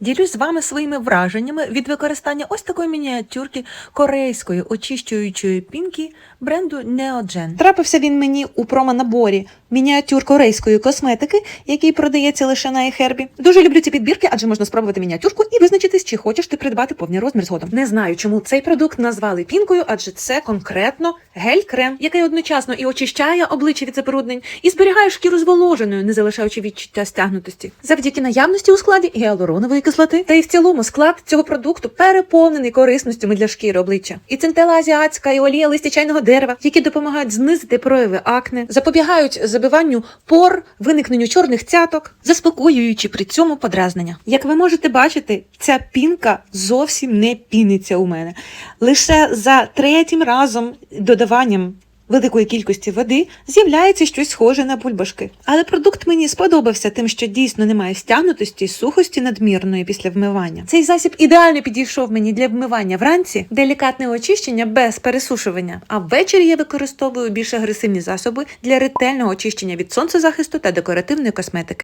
Ділюсь з вами своїми враженнями від використання ось такої мініатюрки корейської очищуючої пінки бренду Neogen. Трапився він мені у промонаборі мініатюр корейської косметики, який продається лише на iHerb. Дуже люблю ці підбірки, адже можна спробувати мініатюрку і визначитись, чи хочеш ти придбати повний розмір згодом. Не знаю, чому цей продукт назвали пінкою, адже це конкретно гель-крем, який одночасно і очищає обличчя від забруднень, і зберігає шкіру зволоженою, не залишаючи відчуття стягнутості. Завдяки наявності у складі гіалуронової кислоти. Та й в цілому склад цього продукту переповнений корисностями для шкіри обличчя. І центела азіатська, і олія листя чайного дерева, які допомагають знизити прояви акне, запобігають забиванню пор, виникненню чорних цяток, заспокоюючи при цьому подразнення. Як ви можете бачити, ця пінка зовсім не піниться у мене. Лише за третім разом додаванням великої кількості води з'являється щось схоже на бульбашки. Але продукт мені сподобався тим, що дійсно немає стягнутості і сухості надмірної після вмивання. Цей засіб ідеально підійшов мені для вмивання вранці, делікатне очищення без пересушування. А ввечері я використовую більш агресивні засоби для ретельного очищення від сонцезахисту та декоративної косметики.